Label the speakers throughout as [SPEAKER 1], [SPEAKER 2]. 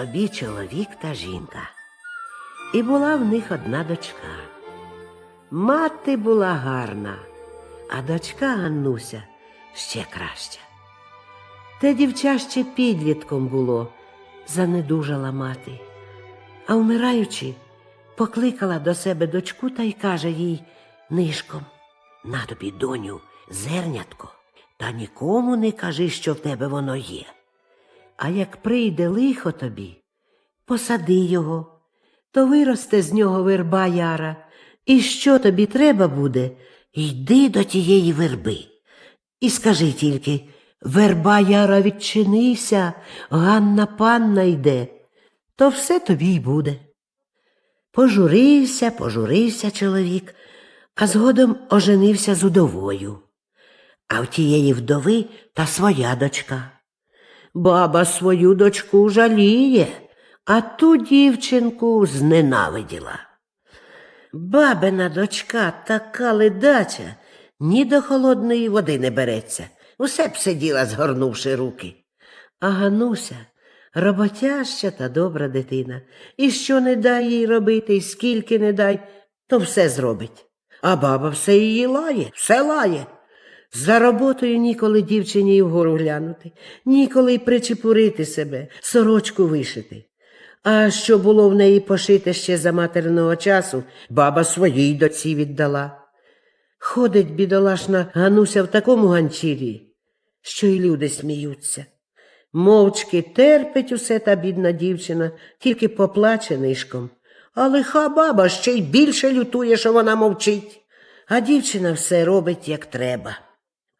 [SPEAKER 1] собі чоловік та жінка. І була в них одна дочка. Мати була гарна, а дочка Ганнуся ще краща. Те дівча ще підлітком було, занедужала мати. А вмираючи, покликала до себе дочку та й каже їй нишком на тобі, доню, зернятко, та нікому не кажи, що в тебе воно є. А як прийде лихо тобі, посади його, то виросте з нього верба яра, і що тобі треба буде, йди до тієї верби. І скажи тільки верба яра відчинися, Ганна панна йде, то все тобі й буде. Пожурився, пожурився чоловік, а згодом оженився з удовою. А в тієї вдови та своя дочка. Баба свою дочку жаліє, а ту дівчинку зненавиділа. Бабина дочка така ледача, ні до холодної води не береться, усе б сиділа, згорнувши руки. А Гануся роботяща та добра дитина, і що не дай їй робити, і скільки не дай, то все зробить. А баба все її лає, все лає. За роботою ніколи дівчині й вгору глянути, ніколи й причепурити себе, сорочку вишити. А що було в неї пошите ще за материного часу, баба своїй доці віддала. Ходить бідолашна Гануся в такому ганчірі, що й люди сміються. Мовчки терпить усе та бідна дівчина, тільки поплаче нишком. А лиха баба ще й більше лютує, що вона мовчить. А дівчина все робить, як треба.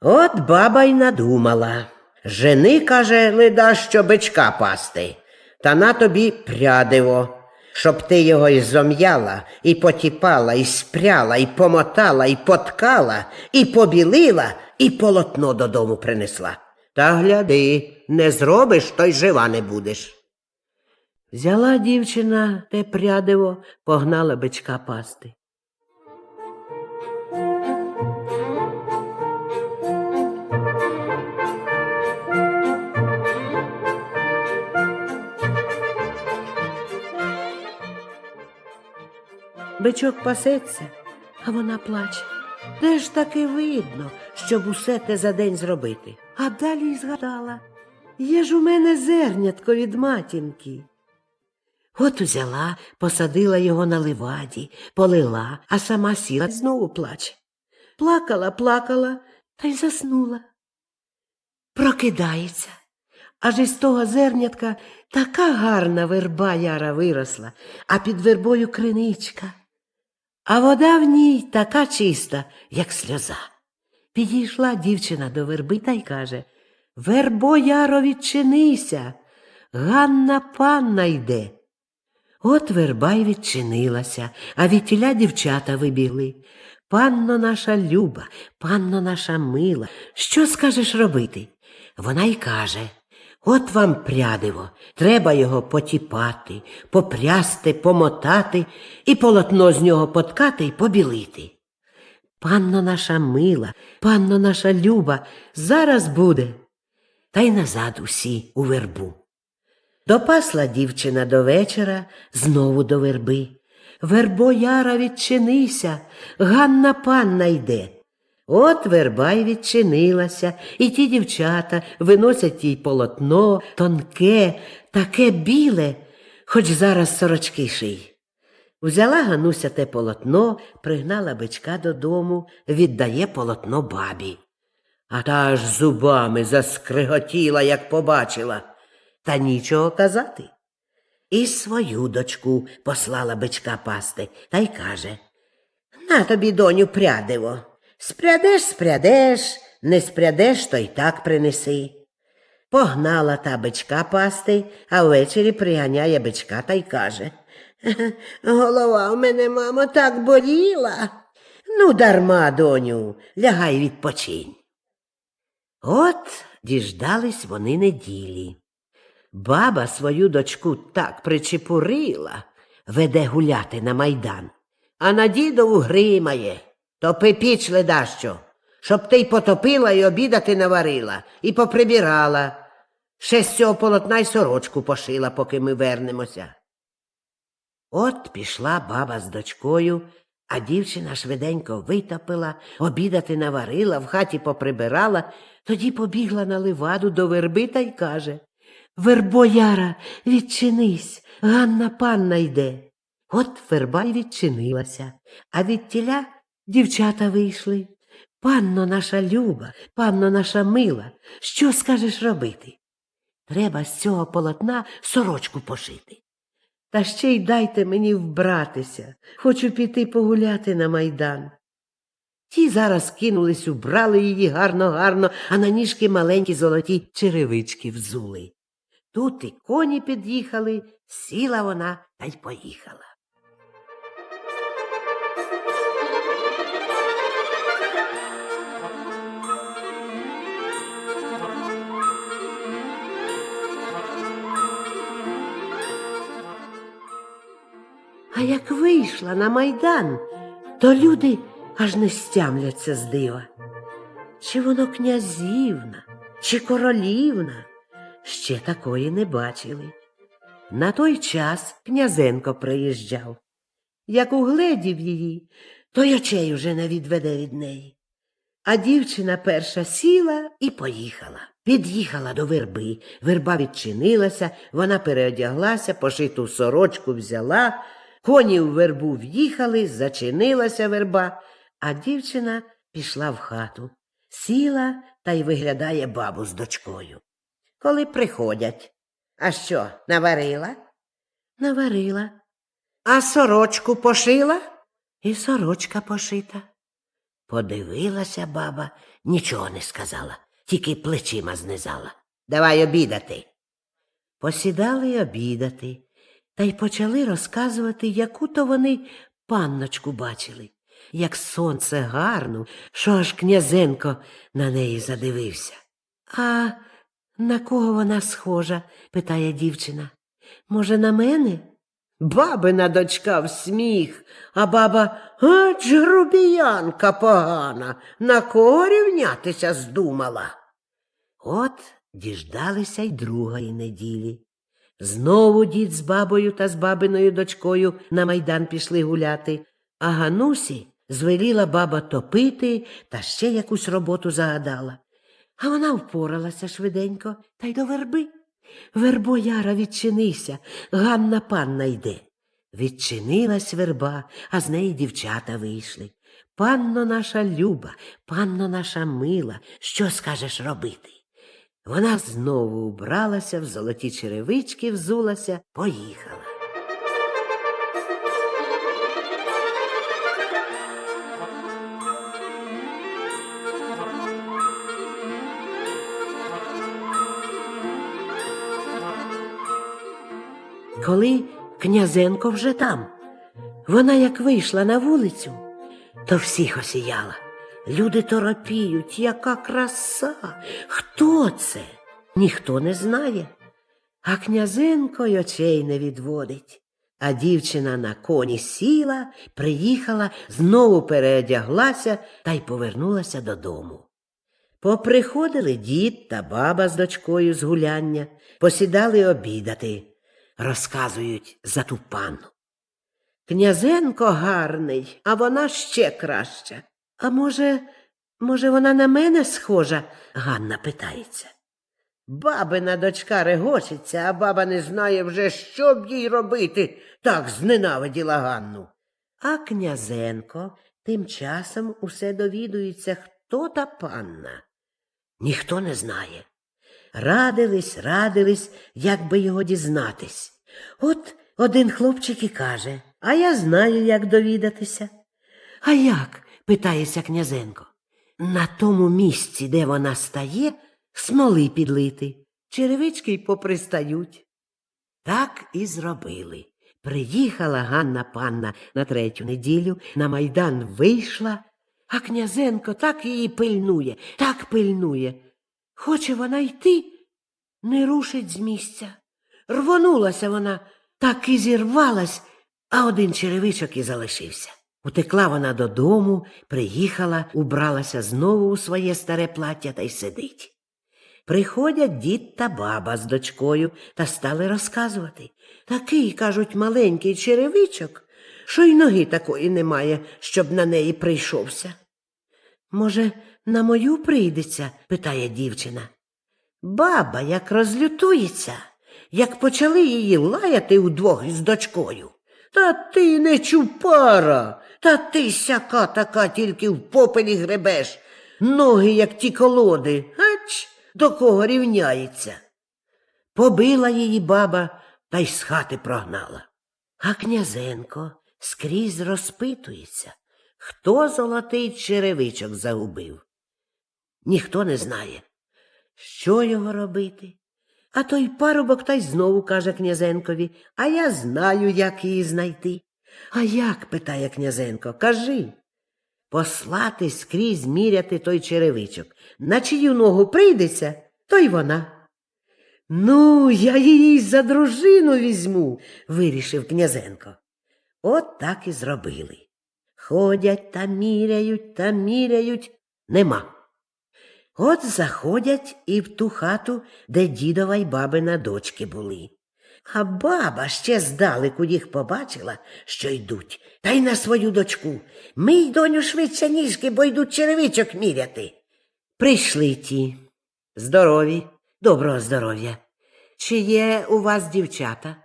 [SPEAKER 1] От баба й надумала. Жени, каже, леда, що бичка пасти, та на тобі прядиво, щоб ти його і зом'яла, і потіпала, і спряла, і помотала, і поткала, і побілила, і полотно додому принесла. Та гляди, не зробиш, то й жива не будеш. Взяла дівчина те прядиво, погнала бичка пасти. Бичок пасеться, а вона плаче. Де ж таки видно, щоб усе те за день зробити? А далі й згадала. Є ж у мене зернятко від матінки. От узяла, посадила його на ливаді, полила, а сама сіла знову плаче. Плакала, плакала та й заснула. Прокидається. Аж із того зернятка така гарна верба яра виросла, а під вербою криничка. А вода в ній така чиста, як сльоза. Підійшла дівчина до верби та й каже Вербо яро, відчинися, Ганна панна йде. От верба й відчинилася, а відтіля дівчата вибігли. Панно наша люба, панно наша мила, що скажеш робити? Вона й каже От вам прядиво, треба його потіпати, попрясти, помотати і полотно з нього поткати й побілити. Панно наша мила, панно наша люба, зараз буде. Та й назад усі у вербу. Допасла дівчина до вечора знову до верби. Вербо яра відчинися, Ганна панна йде. От верба й відчинилася, і ті дівчата виносять їй полотно, тонке, таке біле, хоч зараз сорочки ший. Взяла Гануся те полотно, пригнала бичка додому, віддає полотно бабі. А та аж зубами заскриготіла, як побачила, та нічого казати. І свою дочку послала бичка пасти та й каже На тобі, доню, прядиво. Спрядеш, спрядеш, не спрядеш, то й так принеси. Погнала та бичка пасти, а ввечері приганяє бичка та й каже Голова в мене, мамо, так боліла. Ну, дарма, доню, лягай відпочинь. От діждались вони неділі. Баба свою дочку так причепурила, веде гуляти на майдан, а на дідову гримає, топи піч ледащо, щоб ти й потопила і обідати наварила, і поприбирала. Ще з цього полотна й сорочку пошила, поки ми вернемося. От пішла баба з дочкою, а дівчина швиденько витопила, обідати наварила, в хаті поприбирала, тоді побігла на ливаду до верби та й каже Вербояра, відчинись, Ганна панна йде. От верба й відчинилася, а від тіля дівчата вийшли. Панно наша люба, панно наша мила, що скажеш робити? Треба з цього полотна сорочку пошити. Та ще й дайте мені вбратися, хочу піти погуляти на майдан. Ті зараз кинулись, убрали її гарно гарно, а на ніжки маленькі золоті черевички взули. Тут і коні під'їхали, сіла вона та й поїхала. А як вийшла на майдан, то люди аж не стямляться з дива. Чи воно князівна, чи королівна, ще такої не бачили. На той час князенко приїжджав. Як угледів її, то й очей уже не відведе від неї. А дівчина перша сіла і поїхала. Під'їхала до верби, верба відчинилася, вона переодяглася, пошиту сорочку взяла, коні в вербу в'їхали, зачинилася верба, а дівчина пішла в хату, сіла та й виглядає бабу з дочкою. Коли приходять. А що, наварила? Наварила. А сорочку пошила? І сорочка пошита. Подивилася баба, нічого не сказала, тільки плечима знизала. Давай обідати. Посідали й обідати, та й почали розказувати, яку то вони панночку бачили, як сонце гарну, що аж князенко на неї задивився. А на кого вона схожа? питає дівчина. Може, на мене? Бабина дочка в сміх, а баба ач грубіянка погана, на кого рівнятися здумала. От діждалися й другої неділі. Знову дід з бабою та з бабиною дочкою на майдан пішли гуляти, а Ганусі звеліла баба топити та ще якусь роботу загадала. А вона впоралася швиденько та й до верби. Вербояра, відчинися, Ганна панна йде. Відчинилась верба, а з неї дівчата вийшли. Панно наша люба, панно наша мила, що скажеш робити? Вона знову убралася в золоті черевички, взулася, поїхала. Коли князенко вже там, вона як вийшла на вулицю, то всіх осіяла. Люди торопіють, яка краса. Хто це? Ніхто не знає. А князенко й очей не відводить. А дівчина на коні сіла, приїхала, знову переодяглася та й повернулася додому. Поприходили дід та баба з дочкою з гуляння, посідали обідати, розказують за ту панну. Князенко гарний, а вона ще краща. А може, може, вона на мене схожа? Ганна питається. Бабина дочка регочеться, а баба не знає вже, що б їй робити, так зненавиділа Ганну. А князенко тим часом усе довідується, хто та панна. Ніхто не знає. Радились, радились, як би його дізнатись. От один хлопчик і каже, а я знаю, як довідатися. А як? Питається князенко. На тому місці, де вона стає, смоли підлити, черевички й попристають. Так і зробили. Приїхала Ганна панна на третю неділю, на майдан вийшла, а князенко так її пильнує, так пильнує. Хоче вона йти, не рушить з місця. Рвонулася вона, так і зірвалась, а один черевичок і залишився. Утекла вона додому, приїхала, убралася знову у своє старе плаття та й сидить. Приходять дід та баба з дочкою та стали розказувати. Такий, кажуть, маленький черевичок, що й ноги такої немає, щоб на неї прийшовся. Може, на мою прийдеться? питає дівчина. Баба як розлютується, як почали її лаяти удвох із дочкою. Та ти не чупара, та ти сяка така тільки в попелі гребеш, ноги, як ті колоди, ач, до кого рівняється. Побила її баба та й з хати прогнала. А князенко скрізь розпитується, хто золотий черевичок загубив. Ніхто не знає, що його робити. А той парубок та й знову каже князенкові, а я знаю, як її знайти. А як? питає князенко, кажи. Послати скрізь міряти той черевичок. На чию ногу прийдеться, то й вона. Ну, я її за дружину візьму, вирішив князенко. От так і зробили. Ходять та міряють та міряють, нема. От заходять і в ту хату, де дідова й бабина дочки були. А баба ще здалеку їх побачила, що йдуть, та й на свою дочку. Мий, доню, швидше ніжки, бо йдуть черевичок міряти. Прийшли ті. Здорові, доброго здоров'я. Чи є у вас дівчата?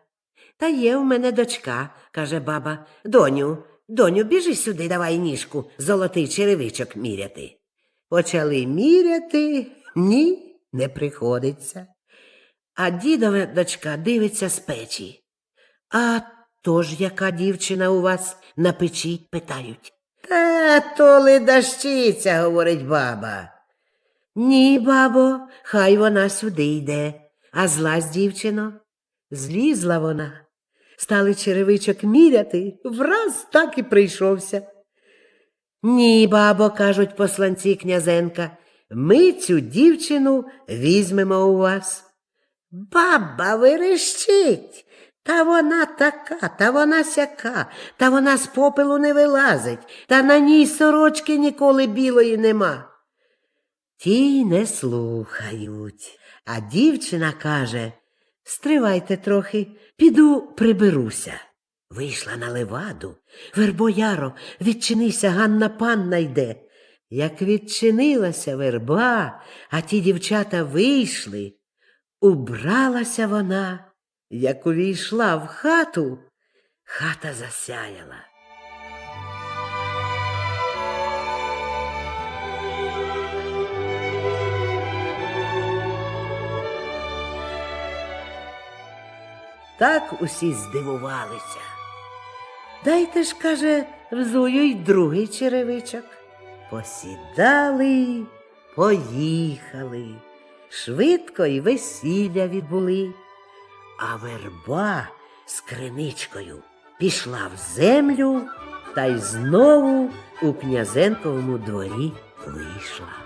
[SPEAKER 1] Та є в мене дочка, каже баба. Доню, доню, біжи сюди, давай ніжку, золотий черевичок міряти. Почали міряти, ні, не приходиться. А дідова дочка дивиться з печі. А то ж яка дівчина у вас на печі? питають. Та то ледащиця, говорить баба. Ні, бабо, хай вона сюди йде. А злазь, дівчино, злізла вона. Стали черевичок міряти, враз так і прийшовся. Ні, бабо, кажуть посланці князенка, ми цю дівчину візьмемо у вас. Баба верещить. Та вона така, та вона сяка, та вона з попелу не вилазить, та на ній сорочки ніколи білої нема. Ті не слухають, а дівчина каже Стривайте трохи, піду приберуся. Вийшла на леваду. Вербояро, відчинися, Ганна панна йде. Як відчинилася верба, а ті дівчата вийшли, убралася вона, як увійшла в хату, хата засяяла. Так усі здивувалися. Дайте ж, каже, взую й другий черевичок. Посідали, поїхали, швидко й весілля відбули, а верба з криничкою пішла в землю та й знову у князенковому дворі вийшла.